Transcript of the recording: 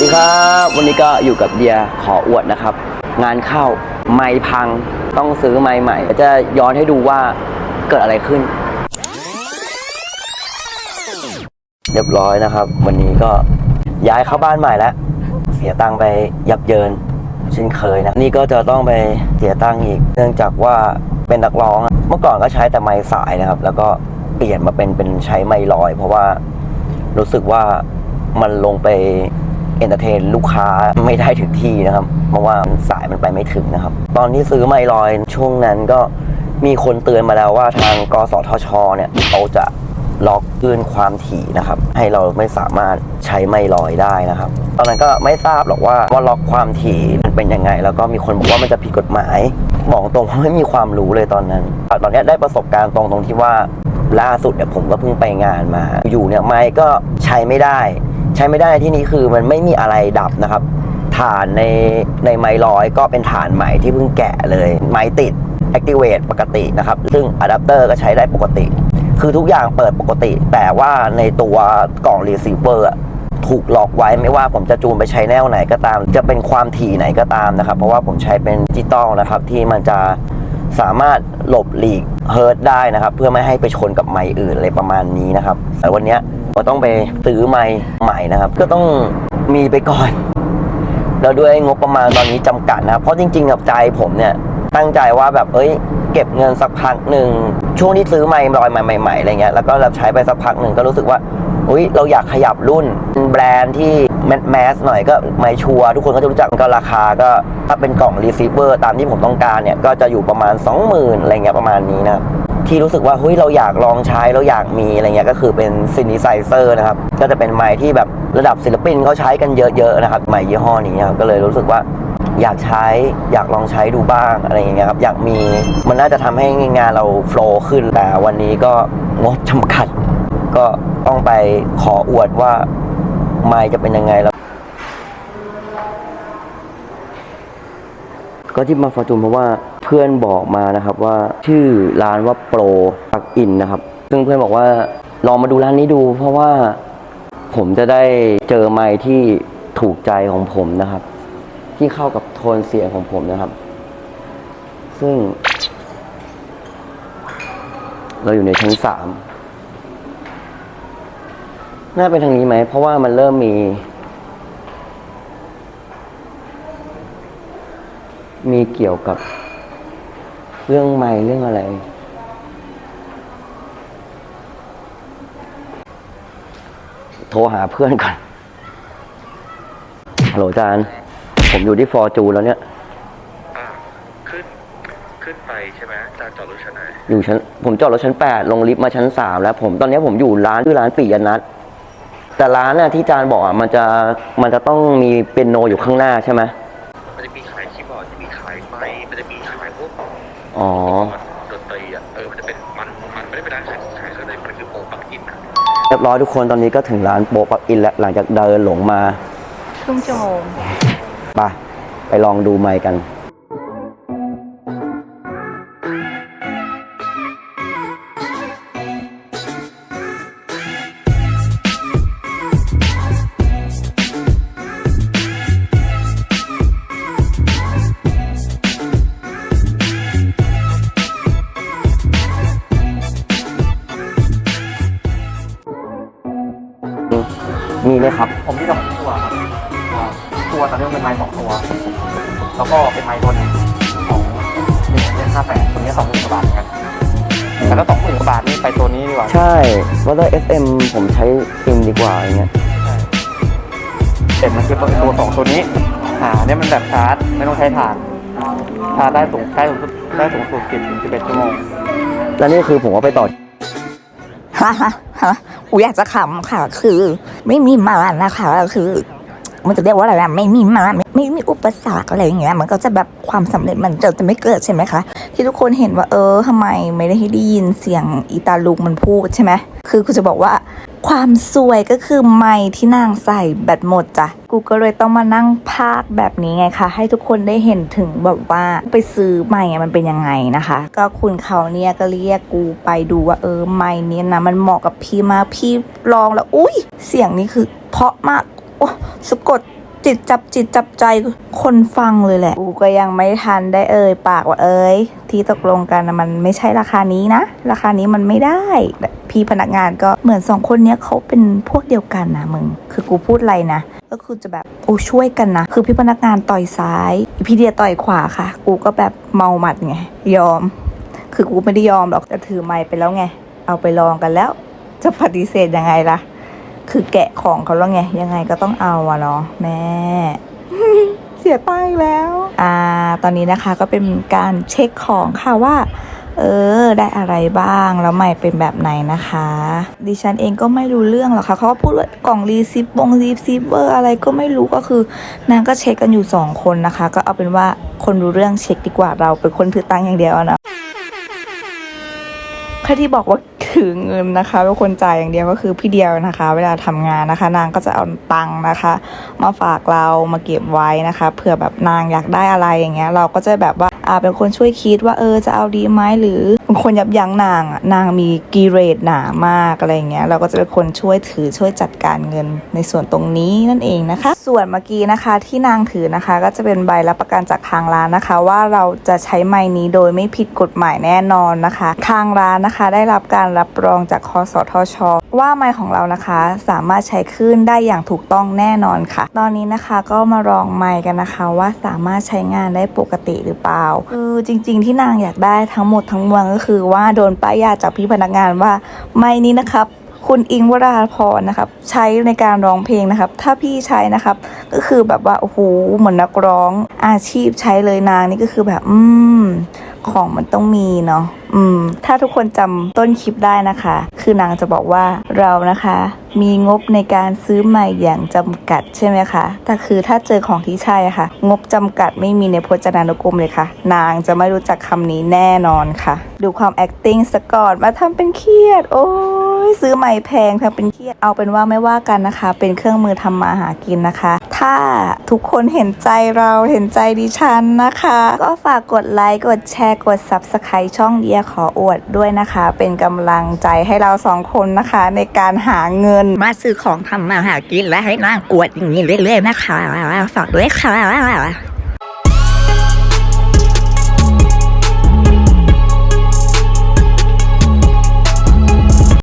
วัสดีครับ วันนี้ก็อยู่กับเดียขออวดนะครับ งานเข้าไม้พังต้องซื้อไม้ใหม่ จะย้อนให้ดูว่าเกิดอะไรขึ้น เรียบร้อยนะครับ วันนี้ก็ย้ายเข้าบ้านใหม่แล้ว เสียตังค์ไปยับเยินเช่นเคยนะ นี่ก็จะต้องไปเสียตังค์อีก เนื่องจากว่าเป็นนักร้องอะเมื่อก่อนก็ใช้แต่ไม้สายนะครับ แล้วก็เปลี่ยนมาเป็นเป็นใช้ไม้ลอย เพราะว่ารู้สึกว่ามันลงไป เอนเตอร์เทนลูกค้าไม่ได้ถึงที่นะครับ เพราะว่าสายมันไปไม่ถึงนะครับ ตอนที่ซื้อไม้ลอยช่วงนั้นก็มีคนเตือนมาแล้วว่าทางกสทช เนี่ยเขาจะล็อกคลื่นความถี่นะครับ ให้เราไม่สามารถใช้ไม่ลอยได้นะครับ ตอนนั้นก็ไม่ทราบหรอกว่าว่าล็อกความถี่มันเป็นยังไง แล้วก็มีคนบอกว่ามันจะผิดกฎหมายบอกตรงว่าไม่มีความรู้เลยตอนนั้น ตอนนี้ได้ประสบการณ์ตรงตรงที่ว่าล่าสุดเนี่ยผมก็เพิ่งไปงานมา อยู่เนี่ยไม้ก็ใช้ไม่ได้ ใช้ไม่ได้ในที่นี้คือมันไม่มีอะไรดับนะครับ ฐานในในไม้ลอยก็เป็นฐานใหม่ที่เพิ่งแกะเลย ไม้ติด activate ปกตินะครับ ซึ่งอะแดปเตอร์ก็ใช้ได้ปกติ คือทุกอย่างเปิดปกติ แต่ว่าในตัวกล่องรีเซิเวอร์ถูกล็อกไว้ไม่ว่าผมจะจูนไปใช้แนวไหนก็ตาม จะเป็นความถี่ไหนก็ตามนะครับ เพราะว่าผมใช้เป็นดิจิตอลนะครับ ที่มันจะสามารถหลบหลีกเฮิร์ตได้นะครับ เพื่อไม่ให้ไปชนกับไมค์อื่นอะไรประมาณนี้นะครับแต่วันนี้ ก็ต้องไปซื้อไมค์ใหม่นะครับ ก็ต้องมีไปก่อน แล้วด้วยงบประมาณตอนนี้จำกัดนะครับเพราะจริงๆกับใจผมเนี่ยตั้งใจว่าแบบเอ้ย เก็บเงินสักพักหนึ่งช่วงที่ซื้อไมค์ลอยใหม่ๆอะไรเงี้ยแล้วก็เราใช้ไปสักพักหนึ่งก็รู้สึกว่าอุ้ยเราอยากขยับรุ่นแบรนด์ที่แมสแมสหน่อยก็ไมค์ชัวร์ทุกคนก็จะรู้จักก็ราคาก็ถ้าเป็นกล่องรีเซิเวอร์ตามที่ผมต้องการเนี่ย ก็จะอยู่ประมาณ 20,000อะไรเงี้ยประมาณนี้นะครับ ที่รู้สึกว่าเฮ้ยเราอยากลองใช้เราอยากมีอะไรเงี้ยก็คือเป็นซินิไซเซอร์นะครับก็จะเป็นไมค์ที่แบบระดับศิลปินเขาใช้กันเยอะๆนะครับไมค์ยี่ห้อนี้ครับก็เลยรู้สึกว่าอยากใช้อยากลองใช้ดูบ้างอะไรอย่างเงี้ยครับอยากมีมันน่าจะทำให้งานเราโฟล์ขึ้นแต่วันนี้ก็งบจำกัด ก็ต้องไปขออวดว่าไมค์จะเป็นยังไงแล้วก็ที่มาฟอร์จูนเพราะว่า พื่อนบอกมานะครับว่าชื่อร้านว่าโปรปักอินนะครับ ซึ่งเพื่อนบอกว่าลองมาดูร้านนี้ดู เพราะว่าผมจะได้เจอไมค์ที่ถูกใจของผมนะครับ ที่เข้ากับโทนเสียงของผมนะครับ ซึ่ง เราอยู่ในชั้นสามน่าเป็นทางนี้ไหม เพราะว่ามันเริ่มมี มีเกี่ยวกับ เรื่องไม้เรื่องอะไร โทรหาเพื่อนก่อนฮัลโหลจานผมอยู่ที่ฟอร์จูนแล้วเนี่ย อ่าขึ้นขึ้นไปใช่ไหมจานจอดรถชั้นไหนอยู่ชั้นผมจอดรถชั้นแปดลงลิฟต์มาชั้นสามแล้ว ผมตอนนี้ผมอยู่ร้านชื่อร้านปิยนัทแต่ร้านน่ะที่จานบอกอะมันจะมันจะต้องมีเป็นโนอยู่ข้างหน้าใช่ไหม อ๋อ ดนตรีอะเออมันจะเป็นมันมันไม่ได้เป็นร้านขายขายข้างในมันคือโปรปักอินอะเรียบร้อยทุกคนตอนนี้ก็ถึงร้านโปรปักอินแล้วหลังจากเดินหลงมาครึ่งชั่วโมง ไปไปลองดูไมค์กัน มีไหมครับ ผมที่สองตัวครับอ่าตัวตอนนี้มันเป็นไม้สองตัว แล้วก็เป็นไม้ตัวหนึงของหนึ่งเป็นห้าแปดตัวนี้สองหมื่นกว่าบาทเหมือนกันแต่ถ้าสองหมื่นกว่าบาทนี่ไปตัวนี้ดีกว่าใช่ว่าถ้า FM ผมใช้ซิมดีกว่าอย่างเงี้ยเด่นมันคือตัวตัวสองตัวนี้อ่าเนี่ยมันแบบชาร์จไม่ต้องใช้ถ่านชาร์จได้สูงได้สูงสุดได้สูงสุดสิบถึงสิบเอ็ดชั่วโมงแล้วนี่คือผมว่าไปต่อ ฮะฮะฮะ อูอยากจะขำค่ะ คือ ไม่มีมารนะคะคือ มันจะเรียกว่าอะไรนะไม่มีมาไม่ไม่มีอุปสรรคอะไรอย่างเงี้ย มันก็จะแบบความสำเร็จมันจะจะไม่เกิดใช่ไหมคะ ที่ทุกคนเห็นว่าเออทำไมไม่ได้ให้ได้ยินเสียงอีตาลุงมันพูดใช่ไหมคือคุณจะบอกว่า ความสวยก็คือไม้ที่นางใส่แบตหมดจ้ะ กูก็เลยต้องมานั่งพากแบบนี้ไงคะ ให้ทุกคนได้เห็นถึงแบบว่าไปซื้อไม้มันเป็นยังไงนะคะ ก็คุณเขาเนี่ยก็เรียกกูไปดูว่าเออไม้นี้นะมันเหมาะกับพี่มากพี่ลองแล้ว อุ้ยเสียงนี้คือเพราะมากโอ้สะกด จิตจับจิตจับใจคนฟังเลยแหละกูก็ยังไม่ทันได้เอ่ยปากว่าเอ้ย ที่ตกลงกันมันไม่ใช่ราคานี้นะ ราคานี้มันไม่ได้ พี่พนักงานก็เหมือนสองคนเนี้ยเขาเป็นพวกเดียวกันนะมึง คือกูพูดอะไรนะ ก็คือจะแบบโอ้ช่วยกันนะ คือพี่พนักงานต่อยซ้าย พี่เดียต่อยขวาค่ะ กูก็แบบเมาหมัดไง ยอม คือกูไม่ได้ยอมหรอกแต่ถือไม้ไปแล้วไง เอาไปลองกันแล้ว จะปฏิเสธยังไงล่ะ คือแกะของเขาแล้วไง ยังไงก็ต้องเอาอะเนาะแม่ เสียตังค์อีกแล้ว อ่า ตอนนี้นะคะก็เป็นการเช็คของค่ะว่า เออ ได้อะไรบ้างแล้วใหม่เป็นแบบไหนนะคะ ดิฉันเองก็ไม่รู้เรื่องหรอกค่ะเขาก็พูดว่ากล่องรีซิปบงรีซิปเวอร์อะไรก็ไม่รู้ก็คือนางก็เช็คกันอยู่สองคนนะคะ ก็เอาเป็นว่าคนรู้เรื่องเช็คดีกว่าเราเป็นคนถือตังค์อย่างเดียวอะเนาะใครที่บอกว่าถือเงินนะคะเป็นคนจ่ายอย่างเดียวก็คือพี่เดียวนะคะ เวลาทำงานนะคะ นางก็จะเอาตังค์นะคะ มาฝากเรามาเก็บไว้นะคะเผื่อแบบนางอยากได้อะไรอย่างเงี้ย เราก็จะแบบว่าอ่าเป็นคนช่วยคิดว่าเออจะเอาดีไหมหรือ เป็นคนยับยั้งนางอะนางมีกีเรดหนามากอะไรเงี้ยเราก็จะเป็นคนช่วยถือช่วยจัดการเงินในส่วนตรงนี้นั่นเองนะคะ ส่วนเมื่อกี้นะคะที่นางถือนะคะ ก็จะเป็นใบรับประกันจากทางร้านนะคะ ว่าเราจะใช้ไม้นี้โดยไม่ผิดกฎหมายแน่นอนนะคะ ทางร้านนะคะได้รับการรับรองจากคอสทช ว่าไม้ของเรานะคะ สามารถใช้คลื่นได้อย่างถูกต้องแน่นอนค่ะ ตอนนี้นะคะก็มาลองไม้กันนะคะว่าสามารถใช้งานได้ปกติหรือเปล่าคือจริง ๆ ที่นางอยากได้ทั้งหมดทั้งมวลก็คือว่าโดนป้ายยาจากพี่พนักงานว่าไม่นี้นะครับ คุณอิงวราพรนะครับ ใช้ในการร้องเพลงนะครับ ถ้าพี่ใช้นะครับ ก็คือแบบว่าโอ้โหเหมือนนักร้องอาชีพใช้เลยนางนี่ก็คือแบบ อืมของมันต้องมีเนาะอืม ถ้าทุกคนจำต้นคลิปได้นะคะ คือนางจะบอกว่าเรานะคะ มีงบในการซื้อใหม่อย่างจำกัดใช่ไหมคะแต่คือถ้าเจอของที่ใช่อะค่ะ งบจำกัดไม่มีในพจนานุกรมเลยค่ะ นางจะไม่รู้จักคำนี้แน่นอนค่ะ ดูความ acting สก่อนมาทำเป็นเครียด โอ้ยซื้อใหม่แพงทำเป็นเครียดเอาเป็นว่าไม่ว่ากันนะคะ เป็นเครื่องมือทำมาหากินนะคะ ถ้าทุกคนเห็นใจเราเห็นใจดิฉันนะคะ ก็ฝากกดไลค์กดแชร์กด subscribe ช่องเดียขออวดด้วยนะคะ เป็นกำลังใจให้เราสองคนนะคะ ในการหาเงินมาซื้อของทำมาหากินและให้นางอวดอย่างนี้เรื่อยๆนะคะฝากด้วยค่ะ